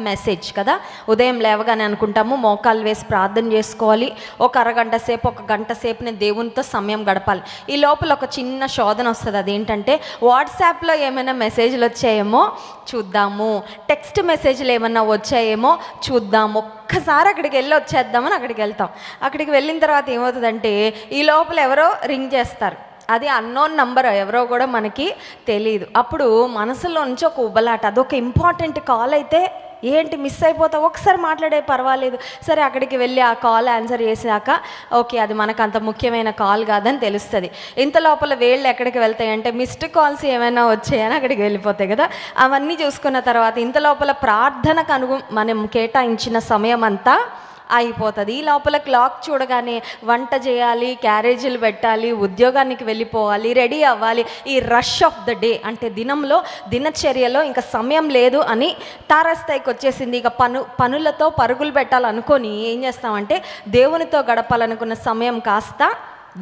Message కదా. ఉదయం లేవగానే అనుకుంటాము మోకాలు వేసి ప్రార్థన చేసుకోవాలి. ఒక అరగంట సేపు ఒక గంట సేపు నేను దేవునితో సమయం గడపాలి. ఈ లోపల ఒక చిన్న శోధన వస్తుంది. అదేంటంటే వాట్సాప్లో ఏమైనా మెసేజ్లు వచ్చాయేమో చూద్దాము. టెక్స్ట్ మెసేజ్లు ఏమైనా వచ్చాయేమో చూద్దాము. ఒక్కసారి అక్కడికి వెళ్ళి వచ్చేద్దామని అక్కడికి వెళ్తాం. అక్కడికి వెళ్ళిన తర్వాత ఏమవుతుందంటే ఈ లోపల ఎవరో రింగ్ చేస్తారు. అది అన్నోన్ నంబర్ ఎవరో కూడా మనకి తెలియదు అప్పుడు మనసులో నుంచి ఒక ఉబలాట అదొక ఇంపార్టెంట్ కాల్ అయితే ఏంటి మిస్ అయిపోతావు ఒకసారి మాట్లాడే పర్వాలేదు. సరే అక్కడికి వెళ్ళి ఆ కాల్ ఆన్సర్ చేసాక ఓకే అది మనకు అంత ముఖ్యమైన కాల్ కాదని తెలుస్తుంది. ఇంత లోపల వేళ్ళు ఎక్కడికి వెళ్తాయి అంటే మిస్డ్ కాల్స్ ఏమైనా వచ్చాయని అక్కడికి వెళ్ళిపోతాయి కదా. అవన్నీ చూసుకున్న తర్వాత ఇంత లోపల ప్రార్థనకు అనుగు మనం కేటాయించిన సమయం అంతా అయిపోతుంది ఈ లోపల క్లాక్ చూడగానే వంట చేయాలి క్యారేజీలు పెట్టాలి ఉద్యోగానికి వెళ్ళిపోవాలి రెడీ అవ్వాలి. ఈ రష్ ఆఫ్ ద డే అంటే దినంలో దినచర్యలో ఇంకా సమయం లేదు అని తారాస్థాయికి వచ్చేసింది. ఇక పను పనులతో పరుగులు పెట్టాలనుకొని ఏం చేస్తామంటే దేవునితో గడపాలనుకున్న సమయం కాస్త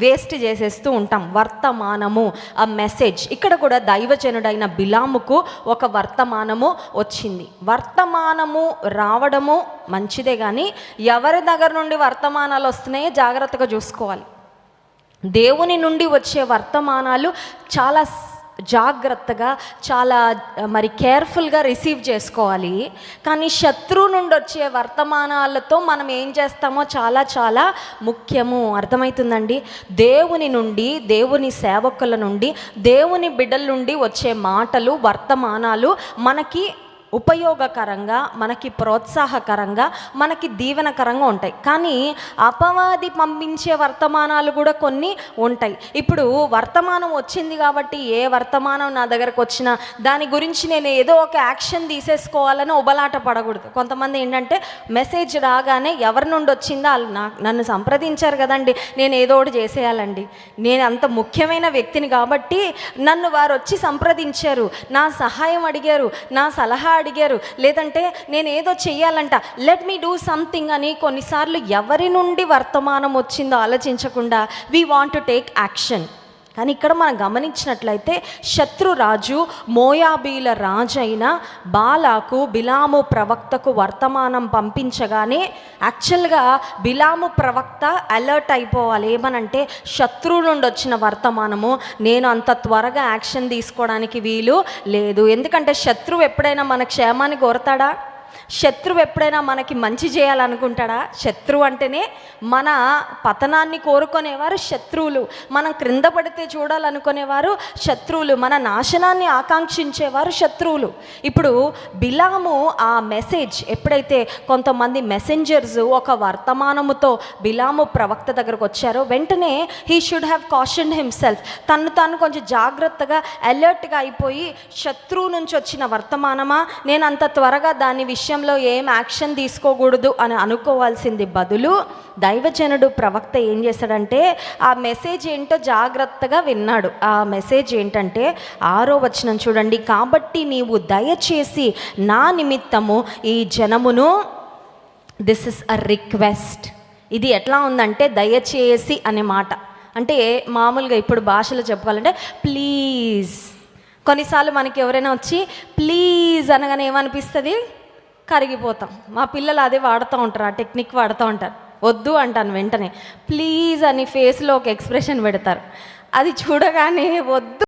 వేస్ట్ చేసేస్తూ ఉంటాం. వర్తమానము ఆ మెసేజ్ ఇక్కడ కూడా దైవజనుడైన బిలాముకు ఒక వర్తమానము వచ్చింది. వర్తమానము రావడము మంచిదే కానీ ఎవరి దగ్గర నుండి వర్తమానాలు వస్తున్నాయో జాగ్రత్తగా చూసుకోవాలి. దేవుని నుండి వచ్చే వర్తమానాలు చాలా జాగ్రత్తగా చాలా మరి కేర్ఫుల్గా రిసీవ్ చేసుకోవాలి. కానీ శత్రువు నుండి వచ్చే వర్తమానాలతో మనం ఏం చేస్తామో చాలా చాలా ముఖ్యము. అర్థమవుతుందండి? దేవుని నుండి దేవుని సేవకుల నుండి దేవుని బిడ్డల నుండి వచ్చే మాటలు వర్తమానాలు మనకి ఉపయోగకరంగా మనకి ప్రోత్సాహకరంగా మనకి దీవెనకరంగా ఉంటాయి. కానీ అపవాది పంపించే వర్తమానాలు కూడా కొన్ని ఉంటాయి. ఇప్పుడు వర్తమానం వచ్చింది కాబట్టి ఏ వర్తమానం నా దగ్గరకు వచ్చినా దాని గురించి నేను ఏదో ఒక యాక్షన్ తీసేసుకోవాలని ఉబలాట పడకూడదు. కొంతమంది ఏంటంటే మెసేజ్ రాగానే ఎవరి నుండి వచ్చిందో వాళ్ళు నన్ను సంప్రదించారు కదండి నేను ఏదో ఒకటి చేసేయాలండి. నేను అంత ముఖ్యమైన వ్యక్తిని కాబట్టి నన్ను వారు వచ్చి సంప్రదించారు నా సహాయం అడిగారు నా సలహా అడిగారు లేదంటే నేను ఏదో చెయ్యాలంట. లెట్ మీ డూ సంథింగ్ అని కొన్నిసార్లు ఎవరి నుండి వర్తమానం వచ్చిందో ఆలోచించకుండా we want to take action కానీ ఇక్కడ మనం గమనించినట్లయితే శత్రురాజు మోయాబీల రాజు అయిన బాలాకు బిలాము ప్రవక్తకు వర్తమానం పంపించగానే యాక్చువల్గా బిలాము ప్రవక్త అలర్ట్ అయిపోవాలి. ఏమనంటే శత్రువు నుండి వచ్చిన వర్తమానము నేను అంత త్వరగా యాక్షన్ తీసుకోవడానికి వీలు లేదు. ఎందుకంటే శత్రువు ఎప్పుడైనా మన క్షేమాన్ని కోరతాడా? శత్రువు ఎప్పుడైనా మనకి మంచి చేయాలనుకుంటాడా? శత్రువు అంటేనే మన పతనాన్ని కోరుకునేవారు శత్రువులు. మనం క్రింద పడితే చూడాలనుకునేవారు శత్రువులు. మన నాశనాన్ని ఆకాంక్షించేవారు శత్రువులు. ఇప్పుడు బిలాము ఆ మెసేజ్ ఎప్పుడైతే కొంతమంది మెసెంజర్స్ ఒక వర్తమానముతో బిలాము ప్రవక్త దగ్గరకు వచ్చారో వెంటనే he should have caution himself తను తాను కొంచెం జాగ్రత్తగా అలర్ట్గా అయిపోయి శత్రువు నుంచి వచ్చిన వర్తమానమా? నేను అంత త్వరగా దాని విషయంలో ఏం యాక్షన్ తీసుకోకూడదు అని అనుకోవాల్సింది బదులు దైవజనుడు ప్రవక్త ఏం చేశాడంటే ఆ మెసేజ్ ఏంటో జాగ్రత్తగా విన్నాడు. ఆ మెసేజ్ ఏంటంటే ఆరో వచనం చూడండి. కాబట్టి నీవు దయచేసి నా నిమిత్తము ఈ జనమును దిస్ ఇస్ అ రిక్వెస్ట్ ఇది ఎట్లా ఉందంటే దయచేసి అనే మాట. అంటే మామూలుగా ఇప్పుడు భాషలో చెప్పుకోవాలంటే ప్లీజ్. కొన్నిసార్లు మనకి ఎవరైనా వచ్చి ప్లీజ్ అనగానే ఏమనిపిస్తుంది? కరిగిపోతాం. మా పిల్లలు అదే వాడుతూ ఉంటారు ఆ టెక్నిక్ వాడుతూ ఉంటారు. వద్దు అంటాను వెంటనే. ప్లీజ్ అని ఫేస్లో ఒక ఎక్స్ప్రెషన్ పెడతారు. అది చూడగానే వద్దు